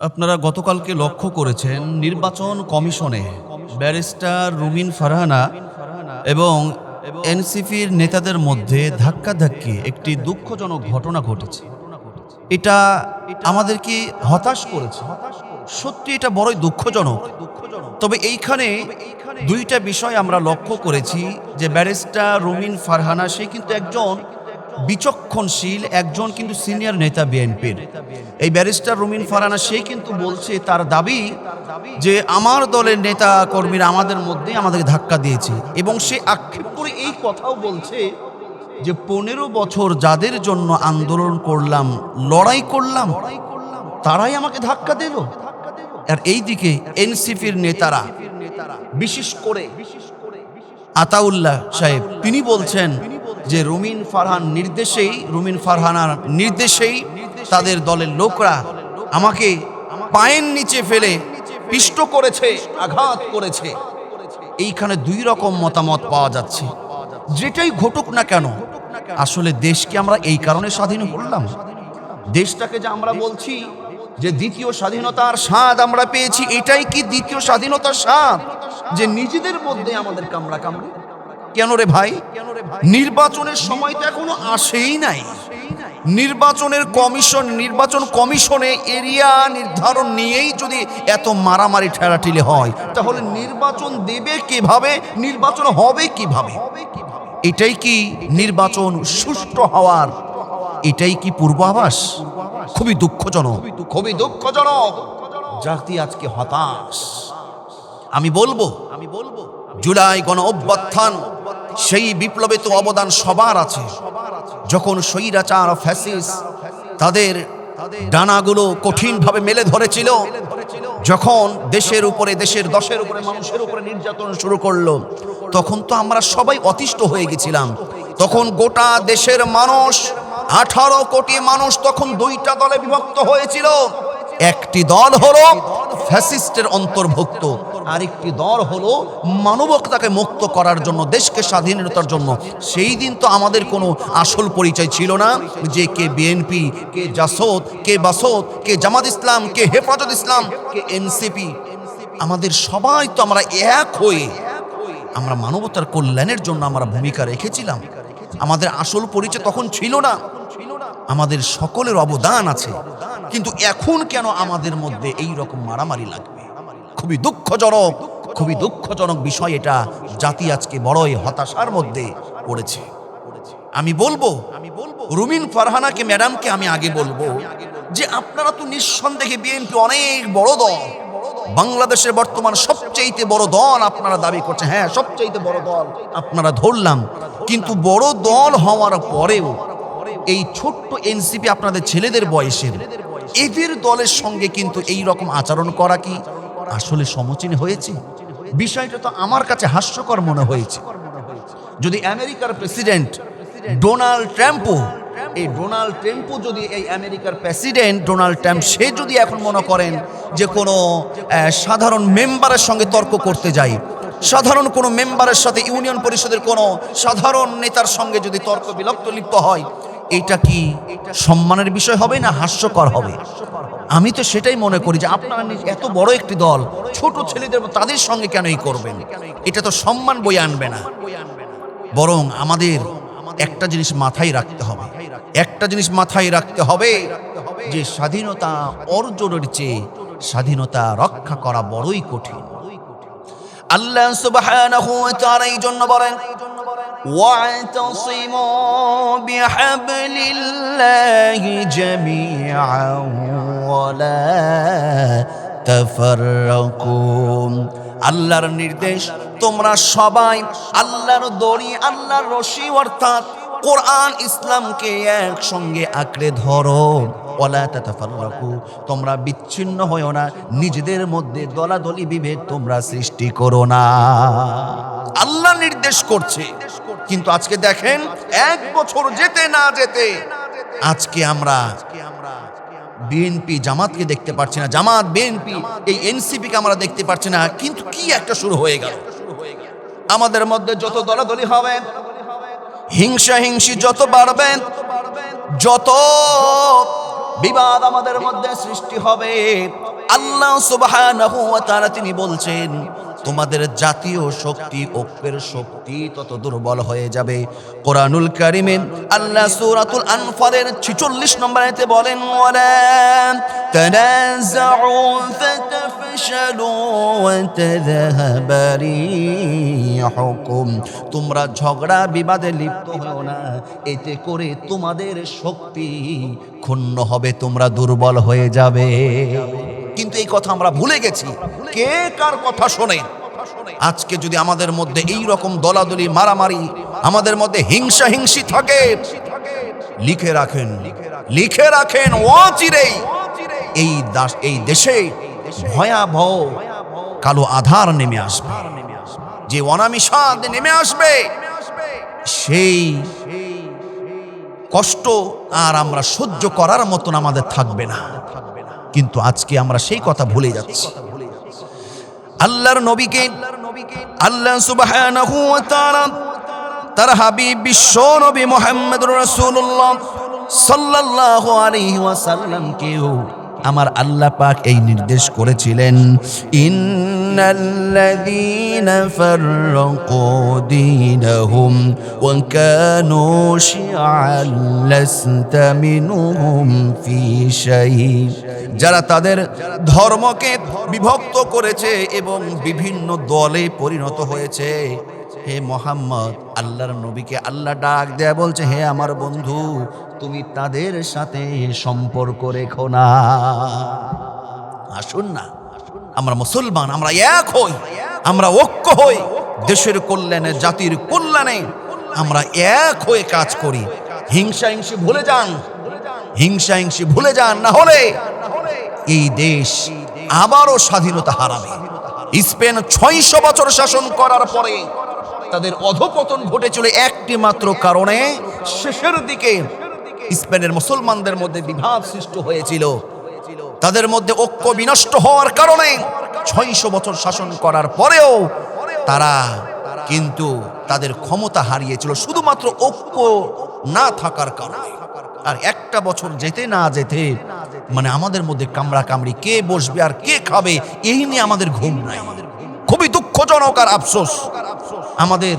আপনারা গতকালকে লক্ষ্য করেছেন নির্বাচন কমিশনে ব্যারিস্টার রুমিন ফারহানা এবং এনসিপির নেতাদের মধ্যে ধাক্কাধাক্কি একটি দুঃখজনক ঘটনা ঘটেছে। এটা আমাদেরকে হতাশ করেছে? সত্যি এটা বড়ই দুঃখজনক। তবে এইখানে দুইটা বিষয় আমরা লক্ষ্য করেছি যে ব্যারিস্টার রুমিন ফারহানা, সে কিন্তু একজন বিচক্ষণশীল একজন কিন্তু সিনিয়র নেতা বিএনপির। এই ব্যারিস্টার রুমিন ফারানা, সে কিন্তু বলছে তার দাবি যে আমার দলের নেতা কর্মীরা আমাদের মধ্যে আমাদেরকে ধাক্কা দিয়েছে এবং সে আক্ষেপ করে এই কথাও বলছে যে পনেরো বছর যাদের জন্য আন্দোলন করলাম, লড়াই করলাম, তারাই আমাকে ধাক্কা দিল। আর এই দিকে এনসিপির নেতারা, বিশেষ করে আতাউল্লাহ সাহেব, তিনি বলছেন যে রুমিন ফারহান নির্দেশেই, রুমিন ফারহানার নির্দেশেই তাদের দলের লোকরা আমাকে পায়ের নিচে ফেলে পিষ্ট করেছে, আঘাত করেছে। এইখানে দুই রকম মতামত পাওয়া যাচ্ছে। যেটাই ঘটুক না কেন, আসলে দেশকে আমরা এই কারণে স্বাধীন করলাম। দেশটাকে যে আমরা বলছি যে দ্বিতীয় স্বাধীনতার স্বাদ আমরা পেয়েছি, এটাই কি দ্বিতীয় স্বাধীনতার স্বাদ? যে নিজেদের মধ্যে আমাদের কামড়া কামড়ে কেন রে ভাই? নির্বাচনের সময় তো এখনও আসেই নাই। নির্বাচনের কমিশন নির্বাচন কমিশনে এরিয়া নির্ধারণ নিয়েই যদি এত মারামারি ঠেলাঠিলি হয় তাহলে নির্বাচন দেবে কীভাবে? নির্বাচন হবে কীভাবে? এটাই কি নির্বাচন সুষ্ঠু হওয়ার? এটাই কি পূর্বাভাস? খুবই দুঃখজনক। খুবই দুঃখজনক। জাতি আজকে হতাশ। আমি বলব আমি বলব। জুলাই গণ অভ্যুত্থান সেই বিপ্লবে তো অবদান সবার আছে। যখন স্বৈরাচার ফ্যাসিস তাদের ডানাগুলো কঠিনভাবে মেলে ধরেছিল, যখন দেশের উপরে, দেশের দশের উপরে, মানুষের উপরে নির্যাতন শুরু করল, তখন তো আমরা সবাই অতিষ্ঠ হয়ে গেছিলাম। তখন গোটা দেশের মানুষ, আঠারো কোটি মানুষ তখন দুইটা দলে বিভক্ত হয়েছিল। একটি দল হলো ফ্যাসিস্টের অন্তর্ভুক্ত। আরেকটি দল হলো মানবতাকে মুক্ত করার জন্য, দেশকে স্বাধীনতার জন্য। সেই দিন তো আমাদের কোনো আসল পরিচয় ছিল না যে কে বিএনপি, কে জাসদ, কে বাসদ, কে জামাত ইসলাম, কে হেফাজত ইসলাম, কে এনসিপি। আমাদের সবাই তো আমরা এক হয়ে আমরা মানবতার কল্যাণের জন্য আমরা ভূমিকা রেখেছিলাম। আমাদের আসল পরিচয় তখন ছিল না। আমাদের সকলের অবদান আছে। কিন্তু এখন কেন আমাদের মধ্যে এই রকম মারামারি লাগবে? খুবই দুঃখজনক খুবই দুঃখজনক বিষয় এটা জাতি আজকে বড়ই হতাশার মধ্যে পড়েছে। আমি বলব আমি বলব রুমিন ফারহানাকে, ম্যাডামকে আমি আগে বলব যে আপনারা তো নিঃসন্দেহে বিএনপি অনেক বড় দল, বাংলাদেশের বর্তমান সবচেয়ে বড় দল আপনারা দাবি করছেন। হ্যাঁ সবচেয়ে বড় দল আপনারা ধরলাম, কিন্তু বড় দল হওয়ার পরেও এই ছোট্ট এনসিপি আপনাদের ছেলেদের বয়সের এদের দলের সঙ্গে কিন্তু এই রকম আচরণ করা কি আসলে সমচীন হয়েছে? বিষয়টা তো আমার কাছে হাস্যকর মনে হয়েছে। যদি আমেরিকার প্রেসিডেন্ট ডোনাল্ড ট্রাম্পও, এই ডোনাল্ড ট্রাম্পও যদি এই আমেরিকার প্রেসিডেন্ট ডোনাল্ড ট্রাম্প, সে যদি এখন মনে করেন যে কোনো সাধারণ মেম্বারের সঙ্গে তর্ক করতে যায় সাধারণ কোনো মেম্বারের সাথে ইউনিয়ন পরিষদের কোনো সাধারণ নেতার সঙ্গে যদি তর্ক বিলক্ত লিপ্ত হয় এটা কি সম্মানের বিষয় হবে না হাস্যকর হবে? আমি তো সেটাই মনে করি যে আপনারা এত বড় একটি দল, ছোট ছেলেদের তাদের সঙ্গে কেনই করবেন? এটা তো সম্মান বই আনবে না। বরং আমাদের একটা জিনিস মাথায় রাখতে হবে। একটা জিনিস মাথায় রাখতে হবে যে স্বাধীনতা অর্জনের চেয়ে স্বাধীনতা রক্ষা করা বড়ই কঠিন। আল্লাহ সুবহানাহু ওয়া তাআলা এই জন্য বলেন واعتصموا بحبل الله جميعا ولا تفرقوا আল্লাহর নির্দেশ তোমরা সবাই আল্লাহর দড়ি আল্লাহর রশি অর্থাৎ কোরআন ইসলামকে একসঙ্গে আঁকড়ে ধরো। তোমরা বিচ্ছিন্ন হয়েও না, নিজেদের মধ্যে দলাদলি বিভেদ তোমরা সৃষ্টি করো না। আল্লাহ নির্দেশ করছে, কিন্তু আজকে দেখেন, এক বছর যেতে না যেতে, আজকে আমরা বিএনপি জামাতকে দেখতে পাচ্ছি না। জামাত বিএনপি এই এনসিপিকে আমরা দেখতে পাচ্ছি না। কিন্তু কি একটা শুরু হয়ে গেল। আমাদের মধ্যে যত দলাদলি হবে হিংসা হিংসি যত বাড়বেন যত বিবাদ আমাদের মধ্যে সৃষ্টি হবে, আল্লাহ সুবহানাহু ওয়া তাআলা তিনি বলছেন তোমাদের জাতীয় শক্তি ঐক্যের শক্তি তত দুর্বল হয়ে যাবে। কোরআনুল কারিমে আল্লাহ সূরাতুল আনফালের 46 নম্বর আয়াতে বলেন তোমরা ঝগড়া বিবাদে লিপ্ত হও না, এতে করে তোমাদের শক্তি ক্ষুণ্ণ হবে, তোমরা দুর্বল হয়ে যাবে। কিন্তু এই কথা আমরা ভুলে গেছি। কে কার কথা শোনে? আজকে যদি আমাদের মধ্যে এই রকম দলাদলি, মারামারি আমাদের মধ্যে হিংসা হিংসি থাকে, লিখে রাখেন লিখে রাখেন ও চিরেই এই দাস, এই দেশে ভয়াবহ কালো আধার নেমে আসবে। যে অনামিষাদ নেমে আসবে, সেই কষ্ট আর আমরা সহ্য করার মতন আমাদের থাকবে না। কিন্তু আজকে আমরা সেই কথা ভুলে যাচ্ছি। আল্লাহর নবীকে, আল্লাহ সুবাহ তার হাবিব বিশ্ব নবী মোহাম্মদ রসুল্লাহ সাল্লাহ আলাইহি ওয়াসাল্লামকেও আমার আল্লাহ পাক এই নির্দেশ করেছিলেন যারা তাদের ধর্মকে বিভক্ত করেছে এবং বিভিন্ন দলে পরিণত হয়েছে। হে মোহাম্মদ, আল্লাহর নবীকে আল্লাহ ডাক দেয়া বলছে, হে আমার বন্ধু, তুমি তাদের সাথে সম্পর্ক রেখো না। আসুন না, আমরা মুসলমান, আমরা এক হই, আমরা ঐক্য হই, দেশের কল্যাণে, জাতির কল্যাণে আমরা এক হয়ে কাজ করি। হিংসা হিংসি ভুলে যান, হিংসা হিংসি ভুলে যান, না হলে এই দেশ আবারও স্বাধীনতা হারাবে। স্পেন ছয়শো বছর শাসন করার পরে তাদের অধপতন ঘটেছিল একটি মাত্র কারণে শেষের দিকে স্পেনের মুসলমানদের মধ্যে বিভাদ সৃষ্টি হয়েছিল। তাদের মধ্যে ঐক্য বিনষ্ট হওয়ার কারণে ছয়শো বছর শাসন করার পরেও তারা কিন্তু তাদের ক্ষমতা হারিয়েছিল, শুধুমাত্র ঐক্য না থাকার কারণে। আর একটা বছর যেতে না যেতে মানে আমাদের মধ্যে কামড়া কামড়ি কে বসবে আর কে খাবে, এই নিয়ে আমাদের ঘুম নাই। খুবই দুঃখজনক আর আফসোস। আমাদের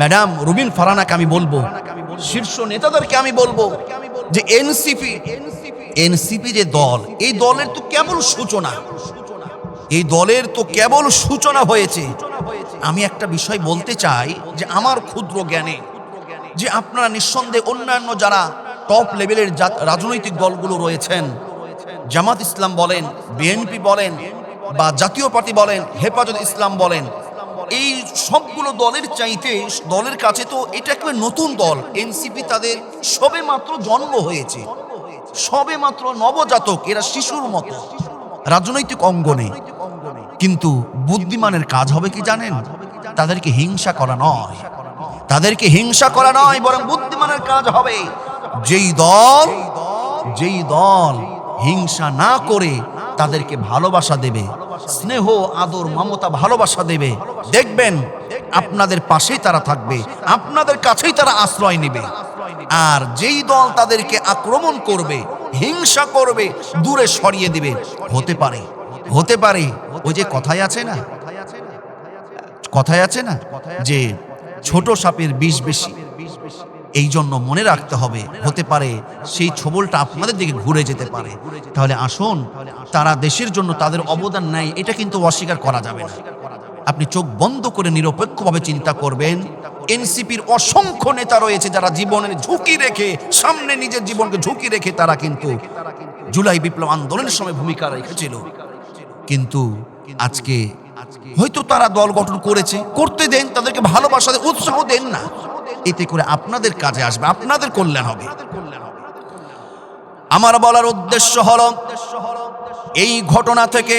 ম্যাডাম রুবিন ফারানাকে আমি বলব, শীর্ষ নেতাদেরকে আমি বলব, যে এনসিপি এনসিপি যে দল, এই দলের তো কেবল সূচনা। এই দলের তো কেবল সূচনা হয়েছে। আমি একটা বিষয় বলতে চাই, যে আমার ক্ষুদ্র জ্ঞানে, যে আপনারা নিঃসন্দেহে অন্যান্য যারা টপ লেভেলের রাজনৈতিক দলগুলো রয়েছেন, জামাত ইসলাম বলেন বিএনপি বলেন, বা জাতীয় পার্টি বলেন, হেফাজত ইসলাম বলেন এই সবগুলো দলের চাইতে দলের কাছে তো এটা একটা নতুন দল। এনসিপি তাদের সবে মাত্র জন্ম হয়েছে। সবে মাত্র নবজাতক, এরা শিশুর মতো। রাজনৈতিক অঙ্গনে। কিন্তু বুদ্ধিমানের কাজ হবে কি জানেন? তাদেরকে হিংসা করা নয়। তাদেরকে হিংসা করা নয়, বরং বুদ্ধিমানের কাজ হবে। যেই দল যেই দল হিংসা না করে তাদেরকে ভালোবাসা দেবে স্নেহ, আদর, মমতা, ভালোবাসা দেবে। দেখবেন, আপনাদের পাশেই তারা থাকবে। আপনাদের কাছেই তারা আশ্রয় নেবে। আর যেই দল তাদেরকে আক্রমণ করবে, হিংসা করবে, দূরে সরিয়ে দিবে, হতে পারে। হতে পারে। ওই যে কথায় আছে না? কথায় আছে না? যে ছোট সাপের বিষ বেশি। এই জন্য মনে রাখতে হবে, হতে পারে সেই ছবলটা আপনাদের দিকে ঘুরে যেতে পারে। তাহলে আসুন, তারা দেশের জন্য তাদের অবদান নাই এটা কিন্তু অস্বীকার করা যাবে না। আপনি চোখ বন্ধ করে নিরপেক্ষভাবে চিন্তা করবেন, এনসিপির অসংখ্য নেতা রয়েছে যারা জীবনের ঝুঁকি রেখে, সামনে নিজের জীবনকে ঝুঁকি রেখে তারা কিন্তু জুলাই বিপ্লব আন্দোলনের সময় ভূমিকা রেখেছিল। কিন্তু আজকে হয়তো তারা দল গঠন করেছে, করতে দেন, তাদেরকে ভালোবাসা উৎসাহ দেন না। এতে করে আপনাদের কাজে আসবে, আপনাদের কল্যাণ হবে। আমার বলার উদ্দেশ্য হল, এই ঘটনা থেকে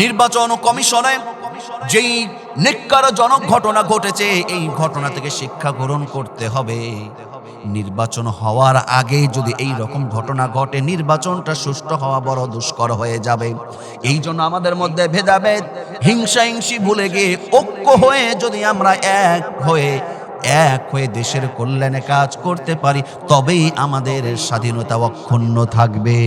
নির্বাচন কমিশনে যেই নিকারজনক ঘটনা ঘটেছে, এই ঘটনা থেকে শিক্ষা গ্রহণ করতে হবে। নির্বাচন হওয়ার আগে যদি এই রকম ঘটনা ঘটে, নির্বাচনটা সুষ্ঠু হওয়া বড় দুষ্কর হয়ে যাবে। এই জন্য আমাদের মধ্যে ভেদাভেদ হিংসা হিংসি ভুলে গিয়ে ঐক্য হয়ে যদি আমরা এক হয়ে এক হয়ে দেশের কল্যাণে কাজ করতে পারি তবেই আমাদের স্বাধীনতা অক্ষুণ্ণ থাকবে।